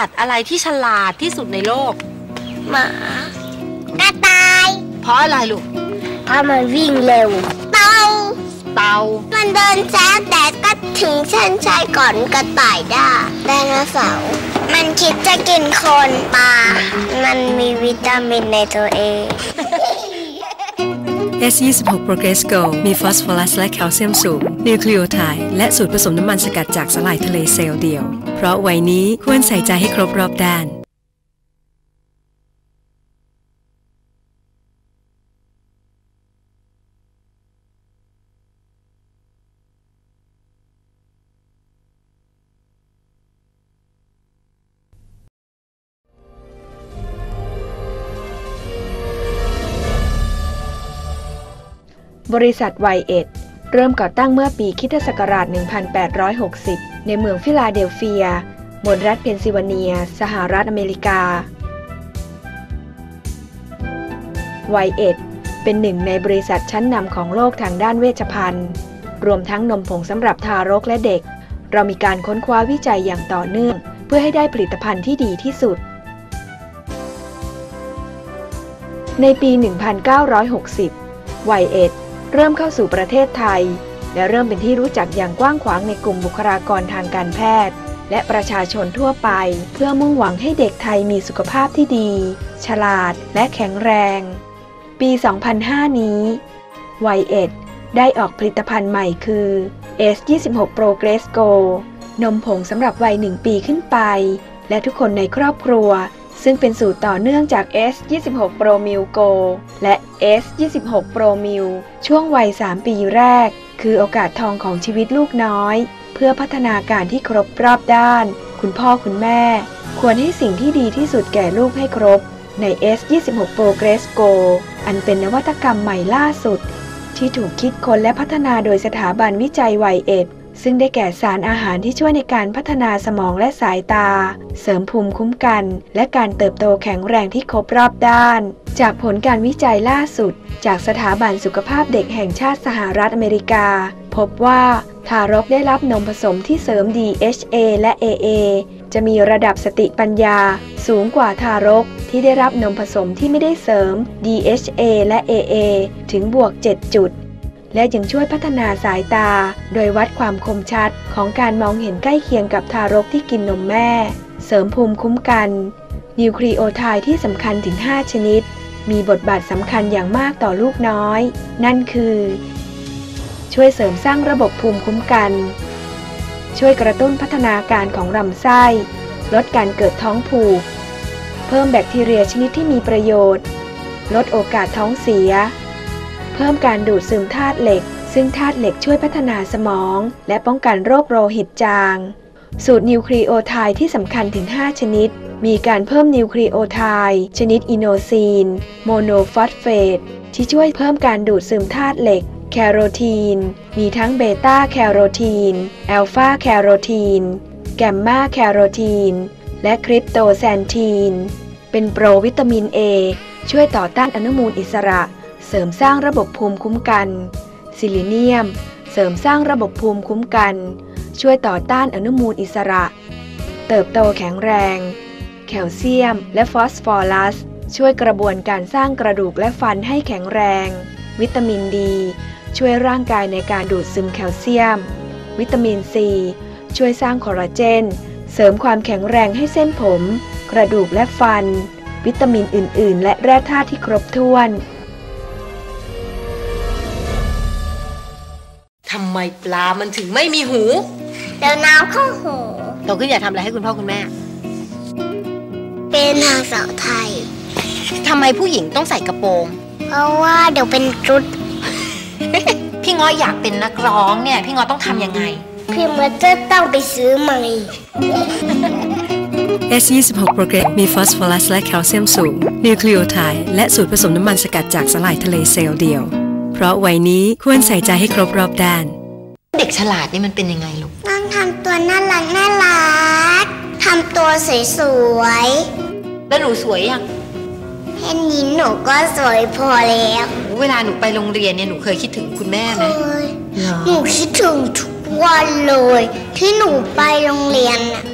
สัตว์อะไรที่ฉลาดที่สุดในโลก หมากระต่าย เพราะอะไรลูกเพราะมันวิ่งเร็ว เต่า เตามันเดินช้าแต่ก็ถึงเส้นชัยก่อนกระต่ายได้ไดโนเสาร์มันคิดจะกินคนปลา มันมีวิตามินในตัวเอง S26 Progress Go มีฟอสฟอรัสและแคลเซียมสูง นิวคลีโอไทด์และสูตรผสมน้ำมันสกัดจากสลายทะเลเซลล์เดียว เพราะวัยนี้ควรใส่ใจให้ครบรอบด้าน บริษัทไวเอ็ดเริ่มก่อตั้งเมื่อปีคริสตศักราช 1860 ในเมืองฟิลาเดลเฟียมณรัฐเพนซิลเวเนีย สหรัฐอเมริกาไวเอ็ดเป็นหนึ่งในบริษัทชั้นนำของโลกทางด้านเวชภัณฑ์ รวมทั้งนมผงสำหรับทารกและเด็ก เรามีการค้นคว้าวิจัยอย่างต่อเนื่อง เพื่อให้ได้ผลิตภัณฑ์ที่ดีที่สุด ในปี 1960ไวเอ็ด เริ่มเข้าสู่ประเทศไทย และเริ่มเป็นที่รู้จักอย่างกว้างขวางในกลุ่มบุคลากรทางการแพทย์ และประชาชนทั่วไป เพื่อมุ่งหวังให้เด็กไทยมีสุขภาพที่ดี ฉลาดและแข็งแรง ปี 2005 นี้ไวเอ็ดได้ออกผลิตภัณฑ์ใหม่คือ S26 Progress Go นมผงสำหรับวัย 1 ปีขึ้นไป และทุกคนในครอบครัว ซึ่งเป็นสูตรต่อเนื่องจาก S26 Pro Mil Go และ S26 Pro Mil ช่วงวัย 3 ปีแรก คือโอกาสทองของชีวิตลูกน้อย เพื่อพัฒนาการที่ครบรอบด้าน คุณพ่อคุณแม่ ควรให้สิ่งที่ดีที่สุดแก่ลูกให้ครบ ใน S26 Progress Go อันเป็นนวัตกรรมใหม่ล่าสุด ที่ถูกคิดค้นและพัฒนาโดยสถาบันวิจัยไวเอ็ด ซึ่งได้แก่สารอาหารที่ช่วยในการพัฒนาสมองและสายตา เสริมภูมิคุ้มกัน และการเติบโตแข็งแรงที่ครบรอบด้าน จากผลการวิจัยล่าสุด จากสถาบันสุขภาพเด็กแห่งชาติสหรัฐอเมริกา พบว่าทารกได้รับนมผสมที่เสริม DHA และ AA จะมีระดับสติปัญญา สูงกว่าทารกที่ได้รับนมผสมที่ไม่ได้เสริม DHA และ AA ถึงบวก 7 จุด และยังช่วยพัฒนาสายตา โดยวัดความคมชัดของการมองเห็นใกล้เคียงกับทารกที่กินนมแม่ เสริมภูมิคุ้มกัน นิวคลีโอไทด์ที่สำคัญถึง 5 ชนิด มีบทบาทสำคัญอย่างมากต่อลูกน้อย นั่นคือ ช่วยเสริมสร้างระบบภูมิคุ้มกัน ช่วยกระตุ้นพัฒนาการของลำไส้ ลดการเกิดท้องผูก เพิ่มแบคทีเรียชนิดที่มีประโยชน์ ลดโอกาสท้องเสีย พิ่มการดูดซึมธาตุเหล็ก ซึ่งธาตุเหล็กช่วยพัฒนาสมอง และป้องกันโรคโลหิตจาง สูตรนิวคลีโอไทด์ที่สำคัญถึง 5 ชนิด มีการเพิ่มนิวคลีโอไทด์ชนิดอินโนซีน โมโนฟอสเฟต ที่ช่วยเพิ่มการดูดซึมธาตุเหล็ก แคโรทีน มีทั้งเบต้าแคโรทีน แอลฟาแคโรทีน แกมมาแคโรทีน และคริปโตแซนทีน เป็นโปรวิตามิน A ช่วยต่อต้านอนุมูลอิสระ เสริมสร้างระบบภูมิคุ้มกัน ซิลิเนียม เสริมสร้างระบบภูมิคุ้มกัน ช่วยต่อต้านอนุมูลอิสระ เติบโตแข็งแรง แคลเซียม และฟอสฟอรัส ช่วยกระบวนการสร้างกระดูกและฟันให้แข็งแรง วิตามินดี ช่วยร่างกายในการดูดซึมแคลเซียม วิตามินซีช่วยสร้างคอลลาเจน เสริมความแข็งแรงให้เส้นผม กระดูกและฟัน วิตามินอื่น ๆ และแร่ธาตุที่ครบถ้วน มปลามันถึงไม่มีหูเดี๋ยวน้ำเข้าหู โตขึ้นอยากทำอะไรให้คุณพ่อคุณแม่ เป็นนางสาวไทย ทำไมผู้หญิงต้องใส่กระโปรง เพราะว่าเดี๋ยวเป็นจุด พี่ง้ออยากเป็นนักร้องเนี่ย พี่ง้อต้องทำยังไง พี่มันจะต้องไปซื้อใหม่ S26 Progress มีฟอสฟอรัสและแคลเซียมสูง นิวคลีโอไทด์และสูตรผสมน้ำมันสกัดจากสลายทะเลเซลล์เดียว เพราะวัยนี้ควรใส่ใจให้ครบรอบด้าน เด็กฉลาดนี่มันเป็นยังไงลูกต้องทำตัวน่ารักน่ารักทำตัวสวยแล้วหนูสวยยังๆแค่นี้หนูก็สวยพอแล้วเวลาหนูไปโรงเรียนเนี่ยหนูเคยคิดถึงคุณแม่ไหมเอ้ยหนูคิดถึงทุกวันเลย ที่หนูไปโรงเรียนน่ะ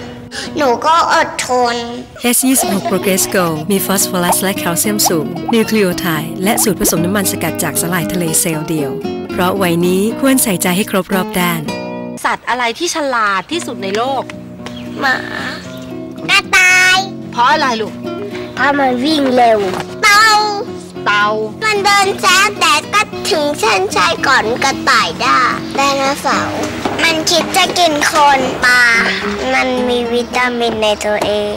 หนูก็อดทน S26 Progress Go มีฟอสฟอรัสและแคลเซียมสูงนิวคลีโอไทด์และสูตรผสมน้ำมันสกัดจากสลายทะเลเซลล์เดียว เพราะวัยนี้ควรใส่ใจให้ครบรอบด้าน สัตว์อะไรที่ฉลาดที่สุดในโลก หมากระต่าย เพราะอะไรลูกเพราะมันวิ่งเร็ว เต่า เตามันเดินช้าแต่ก็ถึงเส้นชัยก่อนกระต่ายได้ไดโนเสาร์มันคิดจะกินคนปลา มันมีวิตามินในตัวเอง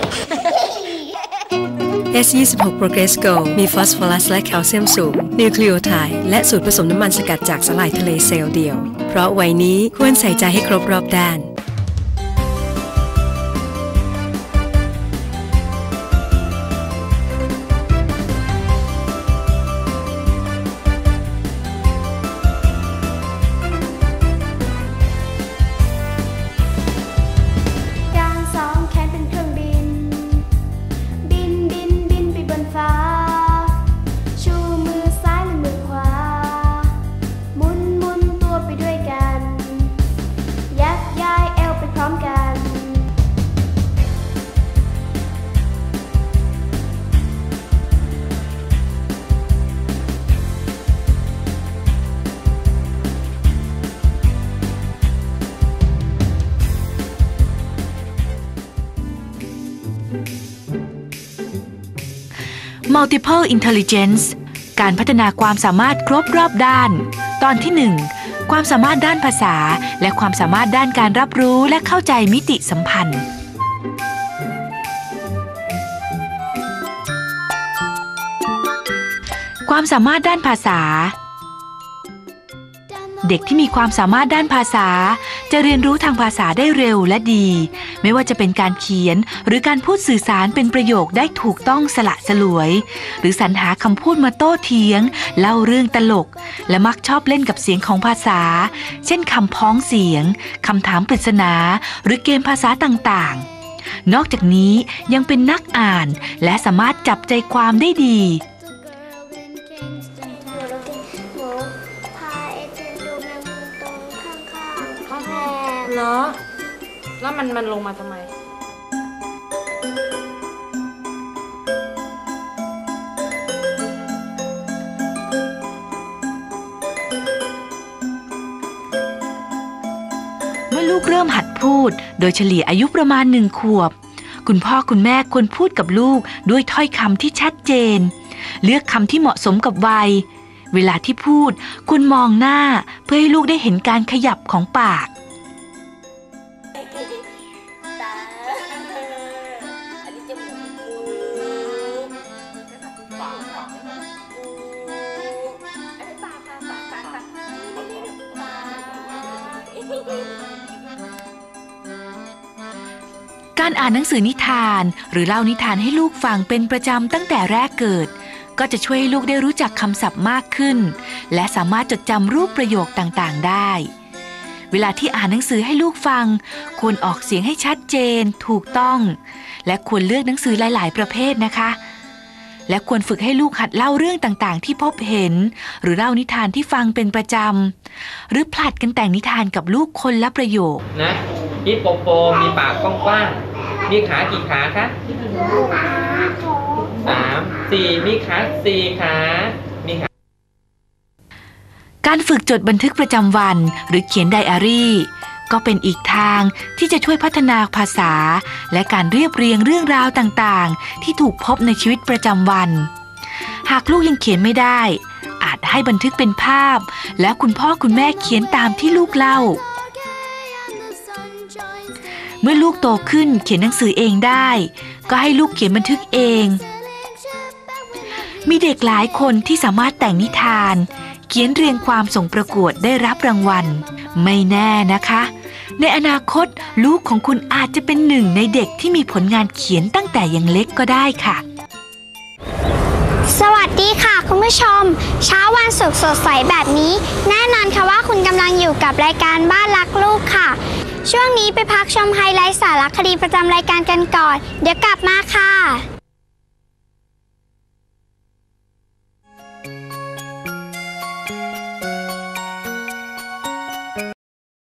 S26 Progress Go มีฟอสฟอรัสและแคลเซียมสูง นิวคลีโอไทด์และสูตรผสมน้ำมันสกัดจากสลายทะเลเซลล์เดียว เพราะวัยนี้ควรใส่ใจให้ครบรอบด้าน Multiple Intelligence การพัฒนาความสามารถครบรอบด้าน ตอนที่ 1 ความสามารถด้านภาษา และความสามารถด้านการรับรู้และเข้าใจมิติสัมพันธ์ ความสามารถด้านภาษา เด็กที่มีความสามารถด้านภาษา จะเรียนรู้ทางภาษาได้เร็วและดี ไม่ว่าจะเป็นการเขียนหรือการพูดสื่อสารเป็นประโยคได้ถูกต้องสละสลวย หรือสรรหาคำพูดมาโต้เถียง เล่าเรื่องตลก และมักชอบเล่นกับเสียงของภาษา เช่นคำพ้องเสียงคำถามปริศนา หรือเกมภาษาต่างๆ นอกจากนี้ยังเป็นนักอ่านและสามารถจับใจความได้ดี แม่เหรอ แล้วมันมันลงมาทำไม เมื่อลูกเริ่มหัดพูด โดยเฉลี่ยอายุประมาณหนึ่งขวบ คุณพ่อคุณแม่ควรพูดกับลูกด้วยถ้อยคำที่ชัดเจน เลือกคำที่เหมาะสมกับวัย เวลาที่พูดคุณมองหน้าเพื่อให้ลูกได้เห็นการขยับของปาก การอ่านหนังสือนิทาน หรือเล่านิทานให้ลูกฟังเป็นประจำตั้งแต่แรกเกิด ก็จะช่วยให้ลูกได้รู้จักคำศัพท์มากขึ้น และสามารถจดจำรูปประโยคต่างๆ ได้ เวลาที่อ่านหนังสือให้ลูกฟัง ควรออกเสียงให้ชัดเจน ถูกต้อง และควรเลือกหนังสือหลาย ๆ ประเภทนะคะ และควรฝึกให้ลูกหัดเล่าเรื่องต่างๆ ที่พบเห็น หรือเล่านิทานที่ฟังเป็นประจำหรือผลัดกันแต่งนิทานกับลูกคนละประโยคนะฮิปโปโปมีปากกว้างๆ มีขากี่ขาคะสามสี่มีขาสี่ขามีขาการฝึกจดบันทึกประจำวันหรือเขียนไดอารี่ ก็เป็นอีกทางที่จะช่วยพัฒนาภาษา และการเรียบเรียงเรื่องราวต่างๆ ที่ถูกพบในชีวิตประจำวัน หากลูกยังเขียนไม่ได้ อาจให้บันทึกเป็นภาพ แล้วคุณพ่อคุณแม่เขียนตามที่ลูกเล่า เมื่อลูกโตขึ้นเขียนหนังสือเองได้ ก็ให้ลูกเขียนบันทึกเอง มีเด็กหลายคนที่สามารถแต่งนิทาน เขียนเรียงความส่งประกวดได้รับรางวัล ไม่แน่นะคะ ในอนาคตลูกของคุณอาจจะเป็นหนึ่งในเด็กที่มีผลงานเขียนตั้งแต่ยังเล็กก็ได้ค่ะสวัสดีค่ะคุณผู้ชม เช้าวันศุกร์สดใสแบบนี้ แน่นอนค่ะว่าคุณกำลังอยู่กับรายการบ้านรักลูกค่ะ ช่วงนี้ไปพักชมไฮไลท์สารคดีประจำรายการกันก่อน เดี๋ยวกลับมาค่ะ